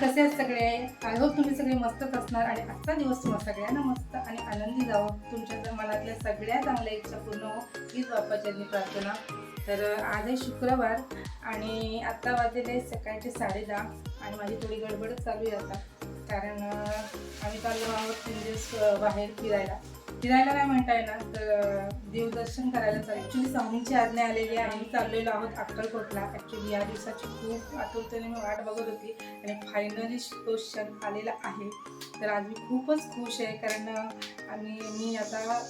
कसे आहेत सगळे? आय होप तुम्ही सगळे मस्तच असणार आणि आजचा दिवस तुम्हाला सगळ्यांना मस्त आणि आनंदी जावं. तुमच्या जर मनातल्या सगळ्या चांगल्या इच्छा पूर्ण हो हीच बाप्पाची प्रार्थना. तर आज आहे शुक्रवार आणि आत्ता वाजलेले सकाळचे साडे दहा आणि माझी थोडी गडबडच चालू आहे आता. कारण आम्ही चाललो आहोत तीन दिवस बाहेर फिरायला. फिरायला नाही म्हणता येणार तर देवदर्शन करायला चालू ॲक्च्युली स्वामींची आज्ञा आलेली आहे. आम्ही चाललेलो आहोत अक्कलकोटला. ॲक्च्युली या दिवसाची खूप आतुरतेने मी वाट बघत होती आणि फायनली तो क्षण आलेला आहे. तर आज मी खूपच खुश आहे कारण आणि आम्ही मी आता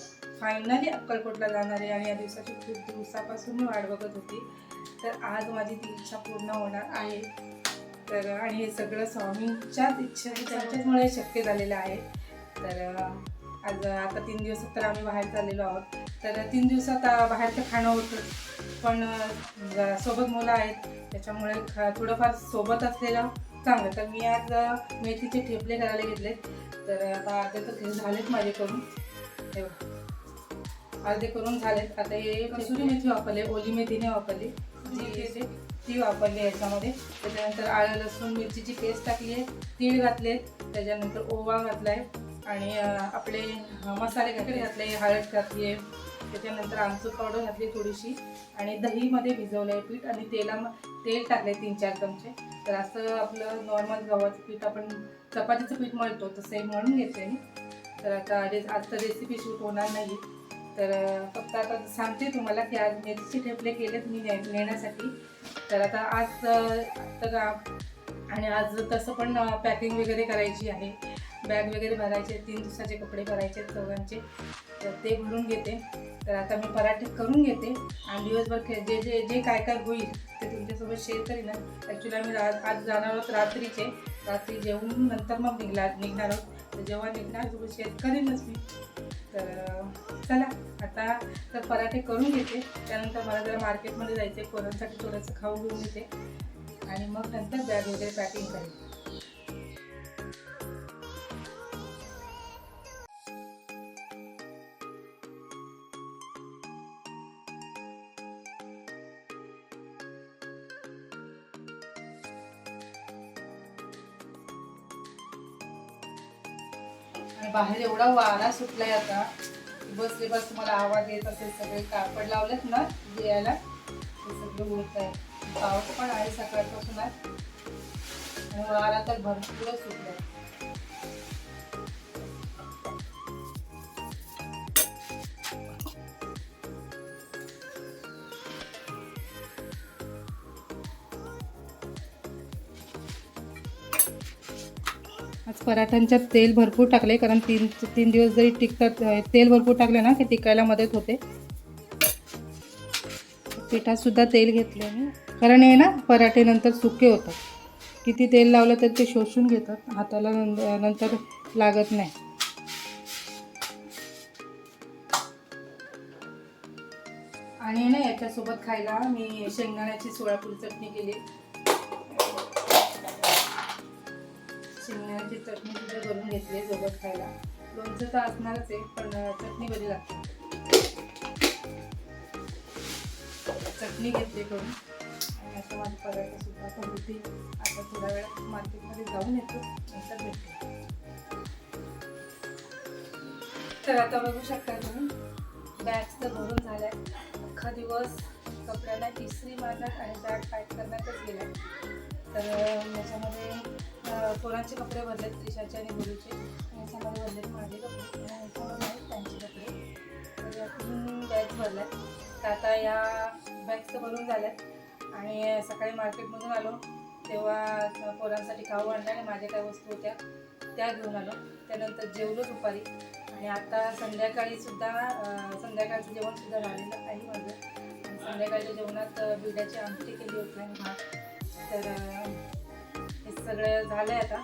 फायनली अक्कलकोटला जाणार आहे आणि या दिवसाची खूप दिवसापासून मी वाट बघत होती. तर आज माझी ती इच्छा पूर्ण होणार आहे. तर आणि हे सगळं स्वामींच्याच इच्छा त्यांच्याचमुळे शक्य झालेलं आहे. तर आज आता तीन दिवस तर आम्ही बाहेर चाललेलो आहोत. तर तीन दिवसात बाहेरचं खाणं होतं पण सोबत मुलं आहेत. त्याच्यामुळे खा थोडंफार सोबत असलेलं चांगलं. तर मी आज मेथीचे ठेपले करायला घेतले तर आता अर्धे तर ते झालेत माझ्याकडून करून. अर्धे करून झालेत. आता हे कसुरी मेथी वापरली ओली मेथीने वापरली. जी येते ती वापरली याच्यामध्ये. त्याच्यानंतर आळं लसूण मिरचीची पेस्ट टाकली आहे. तीळ घातले त्याच्यानंतर ओवा घातला आहे आणि आपले मसाले घातले घातले हळद घातली आहे त्याच्यानंतर आमचूर पावडर घातली थोडीशी आणि दहीमध्ये भिजवलं आहे पीठ आणि तेला तेल टाकले तीन चार चमचे. तर असं आपलं नॉर्मल गव्हाचं पीठ आपण चपातीचं पीठ मळतो तसंही म्हणून घेते मी. तर आता रे आज तर रेसिपी शूट होणार नाही. तर फक्त आता सांगते तुम्हाला की आज मेथीचे ठेपले केलेत मी ने नेण्यासाठी. तर आता आज तर आणि आज तसं पण पॅकिंग वगैरे करायची आहे. बॅग वगैरे भरायचे तीन दिवसाचे कपडे भरायचे आहेत चौघांचे तर ते भरून घेते. तर आता मी पराठे करून घेते आणि दिवसभर खे- जे जे जे काय काय होईल ते तुमच्यासोबत शेअर करीन. ॲक्च्युली आम्ही रा- आज जाणार आहोत रात्रीचे. रात्री जेवून नंतर मग निघणार निघणार आहोत. तर जेव्हा निघणार तुम्ही शेअर करीनच मी. तर चला आता तर पराठे करून घेते. त्यानंतर मला जरा मार्केटमध्ये जायचे पोरांसाठी थोडंसं खाऊ घेऊन येते. आणि मग नंतर बॅग वगैरे पॅकिंग करेन. आणि बाहेर एवढा वारा सुटलाय आता. बसले बस तुम्हाला आवाज येत असेल सगळे कापड लावलेत ना यायला ते सगळं उडत आहे. पाऊस पण आहे सकाळपासून. आज आणि वारा तर भरपूरच सुटलाय. आज पराठ्यांच्यात तेल भरपूर टाकले कारण तीन तीन दिवस जरी टिकतात तेल भरपूर टाकले ना की टिकायला मदत होते. पिठातसुद्धा तेल घेतले मी. कारण हे ना पराठे नंतर सुके होतात. किती तेल लावलं तर ते शोषून घेतात. हाताला नंतर लागत नाही. आणि ना याच्यासोबत खायला मी शेंगदाण्याची सोळापुरी चटणी केली. शेंगदाण्याची चटणी सुद्धा करून घेतली आहे सोबत खायला. लोणचं तर असणारच आहे पण चटणी बरी लागते. चटणी घेतली करून. आणि असं माझे पदार्थ सुद्धा होती. आता थोड्या वेळात मार्केटमध्ये जाऊन येतो. नंतर भेटते तर आता बघू शकता तुम्ही बॅग्स तर भरून झाल्या. अख्खा दिवस कपड्याला इस्त्री मारण्यात आणि बॅग पॅक करण्यातच गेला तर याच्यामध्ये पोरांचे कपडे भरलेत ईशाचे आणि गुरुचे याच्यामध्ये भरलेत माझे कपडे त्यांचे कपडे. तर तीन भरल्यात. तर आता या बॅग्स तर भरून झाल्यात. आणि सकाळी मार्केटमधून आलो. तेव्हा पोरांसाठी खाऊ आणलं आणि माझ्या काय वस्तू होत्या त्या घेऊन आलो. त्यानंतर जेवलो दुपारी. आणि आता संध्याकाळीसुद्धा संध्याकाळचं जेवणसुद्धा राहिलेलं झालेलं आहे माझं. आणि संध्याकाळच्या जेवणात बिड्याची आमटी केली होती आणि भात. तर सगळं झालं आहे आता.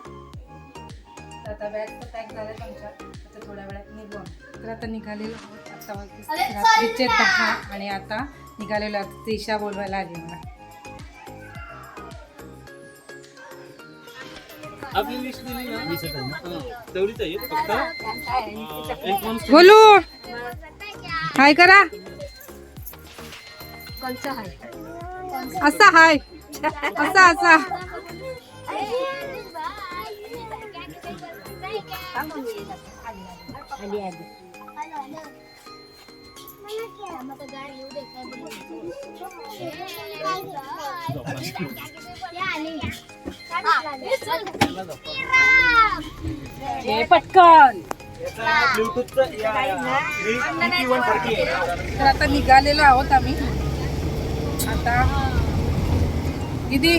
तर आता बॅग तर पॅक झाल्यात आमच्या. आता थोड्या वेळात निघू. तर आता निघालेलो आहोत. आता वाजले रात्रीचे दहा आणि आता निघालेलो आहोत. त्रिशा बोलवायला आली मला. आपली लिस्ट दिली ना? हां, तेवढीच आहे फक्त? अं, एक माणूस बोलू. हाय करा. असा हाय. असा असा. आली आली पटकन तर आता निघालेलो आहोत आम्ही आता किती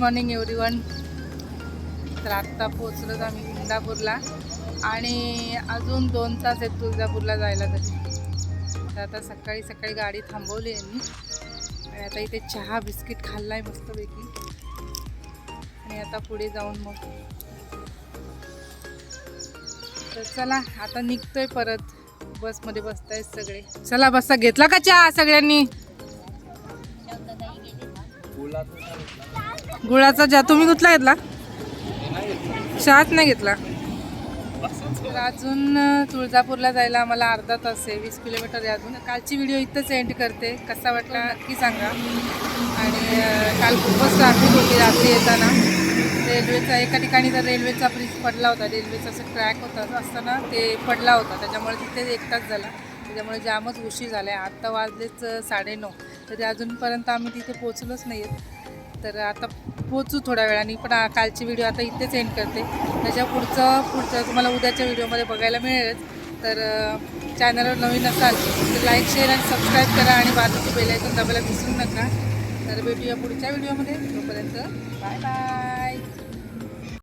मॉर्निंग एव्हरीवन तर आत्ता पोचलोच आम्ही इंदापूरला. आणि अजून दोन तास आहेत तुळजापूरला जायला तरी. तर आता सकाळी सकाळी गाडी थांबवली यांनी आणि आता इथे चहा बिस्किट खाल्ला आहे मस्तपैकी. आणि आता पुढे जाऊन मग. तर चला आता निघतोय परत. बसमध्ये बसतायत सगळे. चला बसा. घेतला का चहा सगळ्यांनी? गुळाचा चहा तुम्ही कुठला घेतला? चहाच नाही घेतला. अजून तुळजापूरला जायला आम्हाला अर्धा तास आहे वीस किलोमीटर आहे अजून. कालची व्हिडिओ इथंच एंड करते. कसा वाटला नक्की सांगा. आणि काल खूपच ट्रॅफिक होती रात्री येताना. रेल्वेचा एका ठिकाणी तर रेल्वेचा ब्रिज पडला होता. रेल्वेचा असं ट्रॅक होता असताना ते पडला होता. त्याच्यामुळे तिथे एक तास झाला. त्याच्यामुळे जामच उशीर झाला आहे आत्ता वाजलेच अं, साडेनऊ. तरी अजूनपर्यंत आम्ही तिथे पोचलोच नाही आहेत तर आता पोचू थोड्या वेळाने पण कालची व्हिडिओ आता इथेच एंड करते. त्याच्या पुढचं पुढचं तुम्हाला उद्याच्या व्हिडिओमध्ये बघायला मिळेलच. तर चॅनलवर नवीन असाल तर लाईक शेअर आणि सबस्क्राईब करा आणि बाजूची बेलायकन दाबायला विसरू नका. तर भेटूया पुढच्या व्हिडिओमध्ये तोपर्यंत बाय बाय